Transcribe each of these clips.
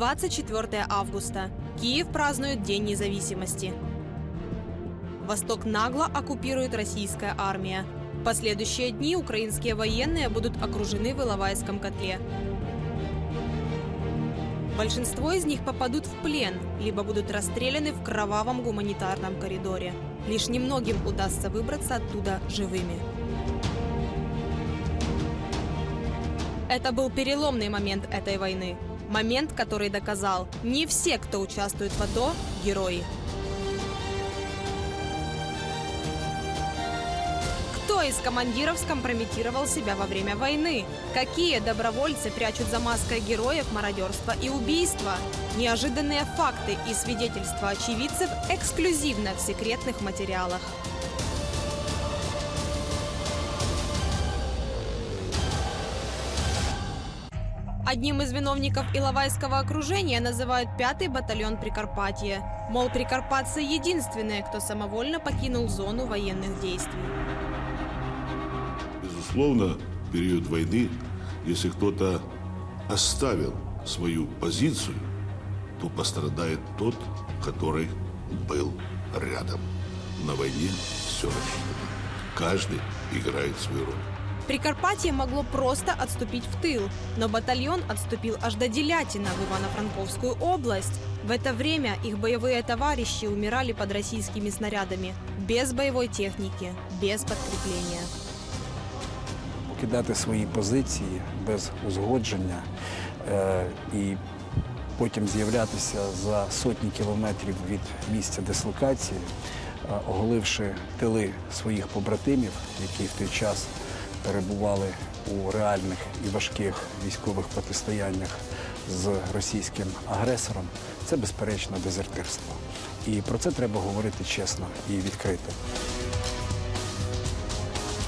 24 августа. Киев празднует День независимости. Восток нагло оккупирует российская армия. В последующие дни украинские военные будут окружены в Иловайском котле. Большинство из них попадут в плен, либо будут расстреляны в кровавом гуманитарном коридоре. Лишь немногим удастся выбраться оттуда живыми. Это был переломный момент этой войны. Момент, который доказал, не все, кто участвует в АТО, герои. Кто из командиров скомпрометировал себя во время войны? Какие добровольцы прячут за маской героев мародерства и убийства? Неожиданные факты и свидетельства очевидцев эксклюзивно в секретных материалах. Одним из виновников Иловайского окружения называют пятый батальон Прикарпатья. Мол, прикарпатцы единственные, кто самовольно покинул зону военных действий. Безусловно, в период войны, если кто-то оставил свою позицию, то пострадает тот, который был рядом. На войне все рассчитано. Каждый играет свою роль. Прикарпатье могло просто отступить в тыл, но батальон отступил аж до Делятина в Ивано-Франковскую область. В это время их боевые товарищи умирали под российскими снарядами, без боевой техники, без подкрепления. покидати свої позиції без узгодження е, і потім з'являтися за сотні кілометрів від місця дислокації, е, оголивши тили своїх побратимів, які в той час перебували у реальних і важких військових протистояннях з російським агресором, це безперечно дезертирство. І про це треба говорити чесно і відкрито.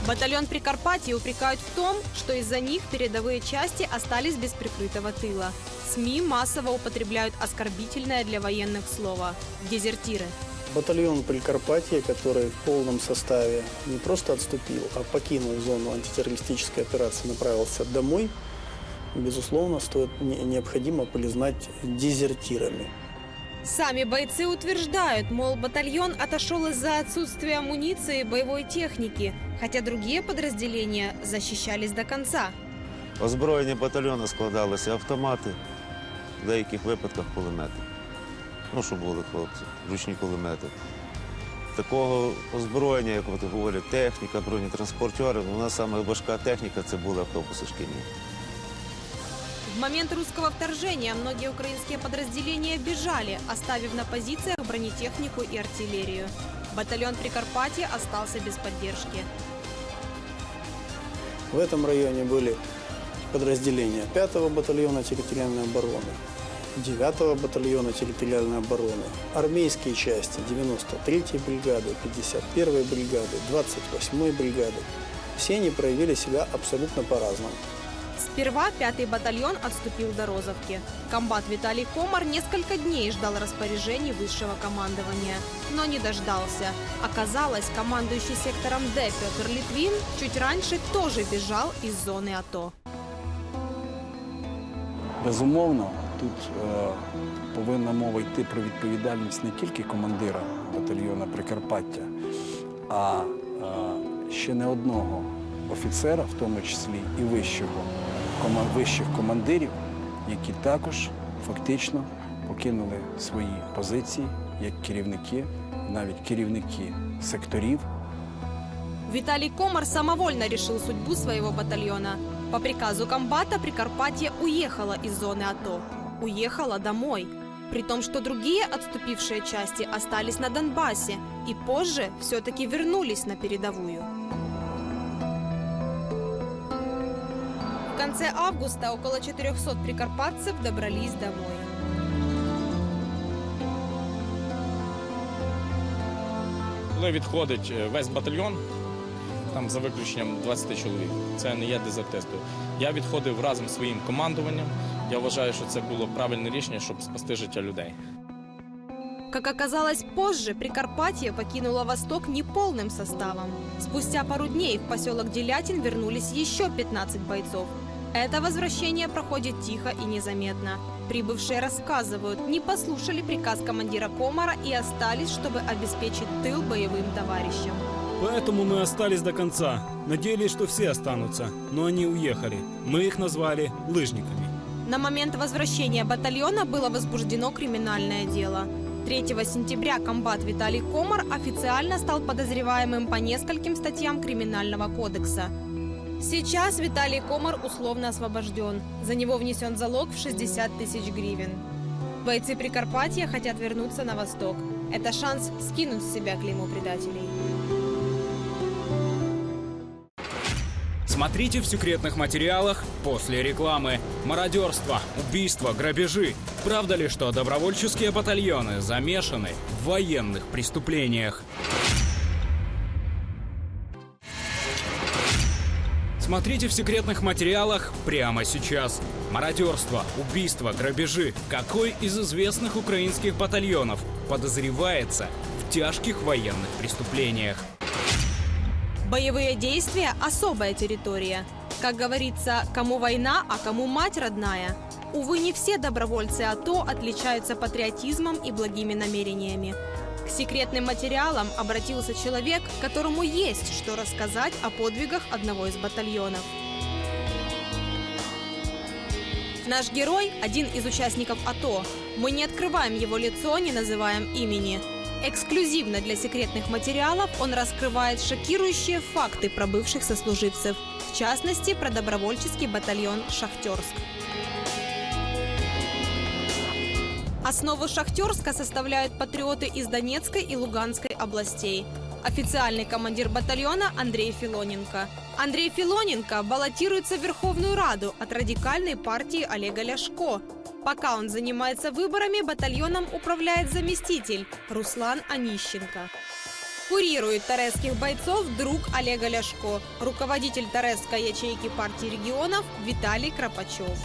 Батальон Прикарпатья упрекают в том, что из-за них передовые части остались без прикрытого тыла. СМИ массово употребляют оскорбительное для военных слово – дезертиры. Батальон Прикарпатья, который в полном составе не просто отступил, а покинул зону антитеррористической операции, направился домой, безусловно, стоит не- необходимо признать дезертирами. Сами бойцы утверждают, мол, батальон отошел из-за отсутствия амуниции и боевой техники, хотя другие подразделения защищались до конца. Озброєння батальйону складалися автомати, в деяких випадках кулемети. Ну, що були хлопці, ручні кулемети. Такого озброєння, як от говорять, техніка, бронетранспортери, у нас саме важка техніка це були автобуси шкільні. В момент русского вторжения многие украинские подразделения бежали, оставив на позициях бронетехнику и артиллерию. Батальон Прикарпатья остался без поддержки. В этом районе были подразделения 5-го батальона территориальной обороны, 9-го батальона территориальной обороны, армейские части 93-й бригады, 51-й бригады, 28-й бригады. Все они проявили себя абсолютно по-разному. Сперва пятый батальон отступил до Розовки. Комбат Виталий Комар несколько дней ждал распоряжений высшего командования, но не дождался. Оказалось, командующий сектором Д Петр Литвин чуть раньше тоже бежал из зоны АТО. Безумовно, тут е, повинна мова йти про відповідальність не тільки командира батальйона Прикарпаття, а е, ще не одного офіцера, в тому числі і вищих командирів, які також фактично покинули свої позиції як керівники, навіть керівники секторів Виталий Комар самовольно решил судьбу своего батальона. По приказу комбата Прикарпатье уехала из зоны АТО. Уехала домой. При том, что другие отступившие части остались на Донбассе и позже все-таки вернулись на передовую. В конце августа около 400 прикарпатцев добрались домой. Коли відходить е, весь батальйон, там за виключенням 20 чоловік, це не є дезертирство. Я відходив разом зі своїм командуванням. Я вважаю, що це було правильне рішення, щоб спасти життя людей. Как оказалось позже, Прикарпатье покинуло Восток неполным составом. Спустя пару дней в поселок Делятин вернулись еще 15 бойцов. Это возвращение проходит тихо и незаметно. Прибывшие рассказывают, не послушали приказ командира Комара и остались, чтобы обеспечить тыл боевым товарищам. Поэтому мы остались до конца. Надеялись, что все останутся, но они уехали. Мы их назвали лыжниками. На момент возвращения батальона было возбуждено криминальное дело. 3 сентября комбат Виталий Комар официально стал подозреваемым по нескольким статьям Криминального кодекса. Сейчас Виталий Комар условно освобожден. За него внесен залог в 60 тысяч гривен. Бойцы Прикарпатья хотят вернуться на восток. Это шанс скинуть с себя клеймо предателей. Смотрите в секретных материалах после рекламы. Мародерство, убийства, грабежи. Правда ли, что добровольческие батальоны замешаны в военных преступлениях? Смотрите в секретных материалах прямо сейчас. Мародерство, убийства, грабежи. Какой из известных украинских батальонов подозревается в тяжких военных преступлениях? Боевые действия – особая территория. Как говорится, кому война, а кому мать родная. Увы, не все добровольцы АТО отличаются патриотизмом и благими намерениями. К секретным материалам обратился человек, которому есть что рассказать о подвигах одного из батальонов. Наш герой – один из участников АТО. Мы не открываем его лицо, не называем имени. Эксклюзивно для секретных материалов он раскрывает шокирующие факты про бывших сослуживцев, в частности, про добровольческий батальон «Шахтерск». Основу Шахтерска составляют патриоты из Донецкой и Луганской областей. Официальный командир батальона Андрей Филоненко. Андрей Филоненко баллотируется в Верховную Раду от радикальной партии Олега Ляшко. Пока он занимается выборами, батальоном управляет заместитель Руслан Онищенко. Курирует торезских бойцов друг Олега Ляшко, руководитель Торезской ячейки партии регионов Виталий Кропачев.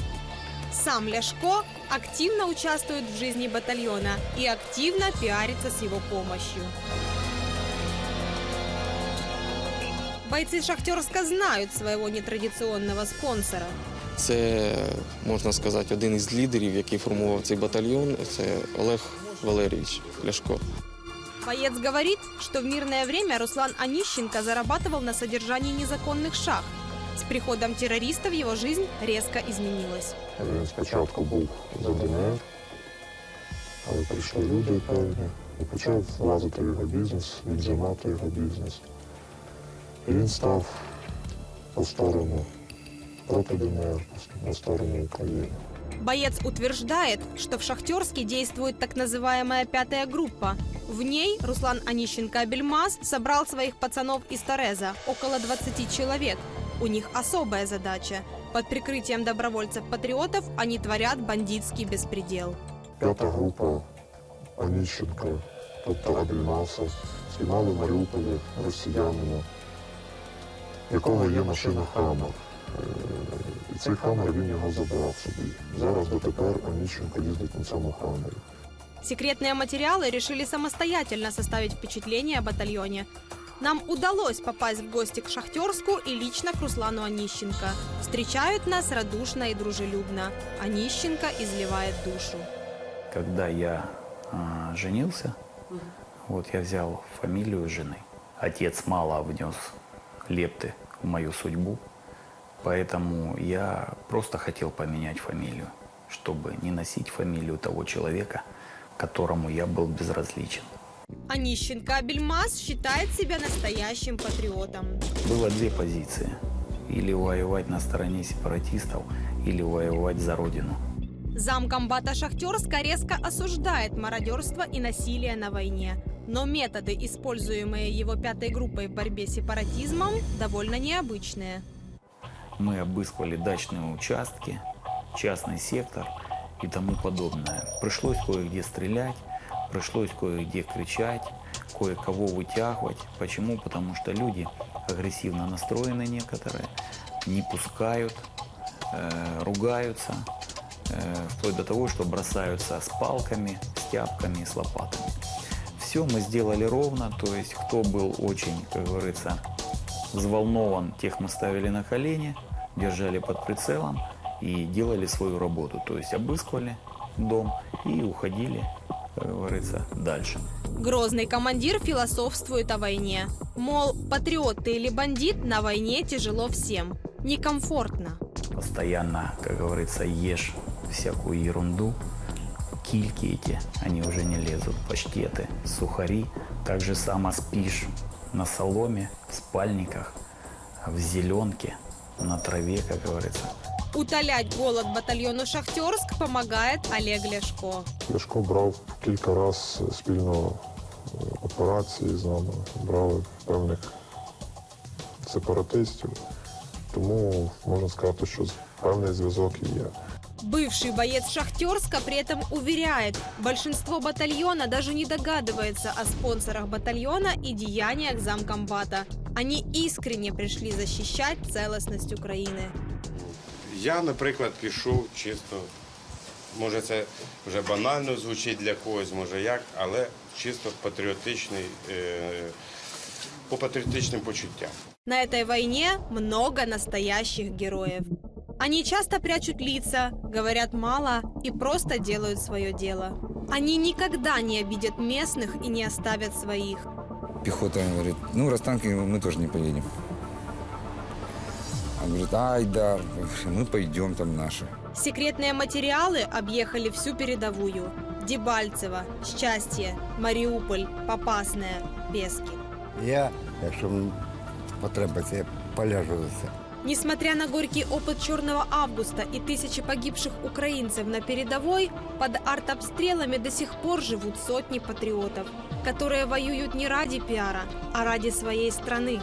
Сам Ляшко активно участвует в жизни батальона и активно пиарится с его помощью. Бойцы Шахтерска знают своего нетрадиционного спонсора. Це можна сказати один із лідерів, який формував цей батальйон. Це Олег Валерійович Ляшко. Боец говорит, что в мирное время Руслан Онищенко зарабатывал на содержании незаконных шахт. С приходом террористов его жизнь резко изменилась. Він спочатку був за ДНР, але прийшли люди певні і почав влазити в його бізнес, віджимати його бізнес. І він став по сторону проти ДНР, на сторону України. Боец утверждает, что в Шахтерске действует так называемая «пятая группа». В ней Руслан Онищенко-Абельмаз собрал своих пацанов из Тореза, около 20 человек. У них особая задача. Под прикрытием добровольцев-патриотов они творят бандитский беспредел. П'ята група Оніщенка, тобто Абельмаса, знімали в Маріуполі росіянина, в якого є машина Хаммер. Е, І цей Хаммер він його забрав собі. Зараз дотепер Оніщенко їздить на цьому Хаммері. Секретные материалы решили самостоятельно составить впечатление о батальоне. Нам удалось попасть в гости к Шахтерску и лично к Руслану Онищенко. Встречают нас радушно и дружелюбно. Онищенко изливает душу. Когда я а, женился, вот я взял фамилию жены. Отец мало внес лепты в мою судьбу, поэтому я просто хотел поменять фамилию, чтобы не носить фамилию того человека, которому я был безразличен. Онищенко Абельмаз считает себя настоящим патриотом. Было две позиции. Или воевать на стороне сепаратистов, или воевать за родину. Замкомбата Шахтерска резко осуждает мародерство и насилие на войне. Но методы, используемые его пятой группой в борьбе с сепаратизмом, довольно необычные. Мы обыскивали дачные участки, частный сектор и тому подобное. Пришлось кое-где стрелять, пришлось кое-где кричать, кое-кого вытягивать. Почему? Потому что люди агрессивно настроены некоторые, не пускают, э, ругаются, э, вплоть до того, что бросаются с палками, с тяпками, с лопатами. Все мы сделали ровно, то есть кто был очень, как говорится, взволнован, тех мы ставили на колени, держали под прицелом и делали свою работу. То есть обыскивали дом и уходили, как говорится, дальше. Грозный командир философствует о войне. Мол, патриот ты или бандит, на войне тяжело всем. Некомфортно. Постоянно, как говорится, ешь всякую ерунду. Кильки эти, они уже не лезут. Паштеты, сухари. Так же само спишь на соломе, в спальниках, в зеленке, на траве, как говорится. Утолять голод батальону «Шахтерск» помогает Олег Ляшко. Ляшко брав кілька разів спільно е, операції з нами, брали певних сепаратистів. Тому можна сказати, що певний зв'язок і є. Бывший боец Шахтерска при этом уверяет, большинство батальона даже не догадывается о спонсорах батальона и деяниях замкомбата. Они искренне пришли защищать целостность Украины. Я, наприклад, пішов чисто, може це вже банально звучить для когось, може як, але чисто патріотичний, е, по патріотичним почуттям. На этой войне много настоящих героев. Они часто прячут лица, говорят мало и просто делают свое дело. Они никогда не обидят местных и не оставят своих. Пехота говорит, ну, раз танки, мы тоже не поедем. Он говорит, ай, да, мы пойдем там наши. Секретные материалы объехали всю передовую. Дебальцево, Счастье, Мариуполь, Попасная, Пески. Я, якщо потреба, це поляжу за це. Несмотря на горький опыт Черного августа и тысячи погибших украинцев на передовой, под артобстрелами до сих пор живут сотни патриотов, которые воюют не ради пиара, а ради своей страны.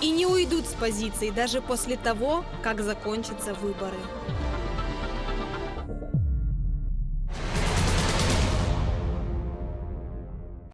И не уйдут с позиций даже после того, как закончатся выборы.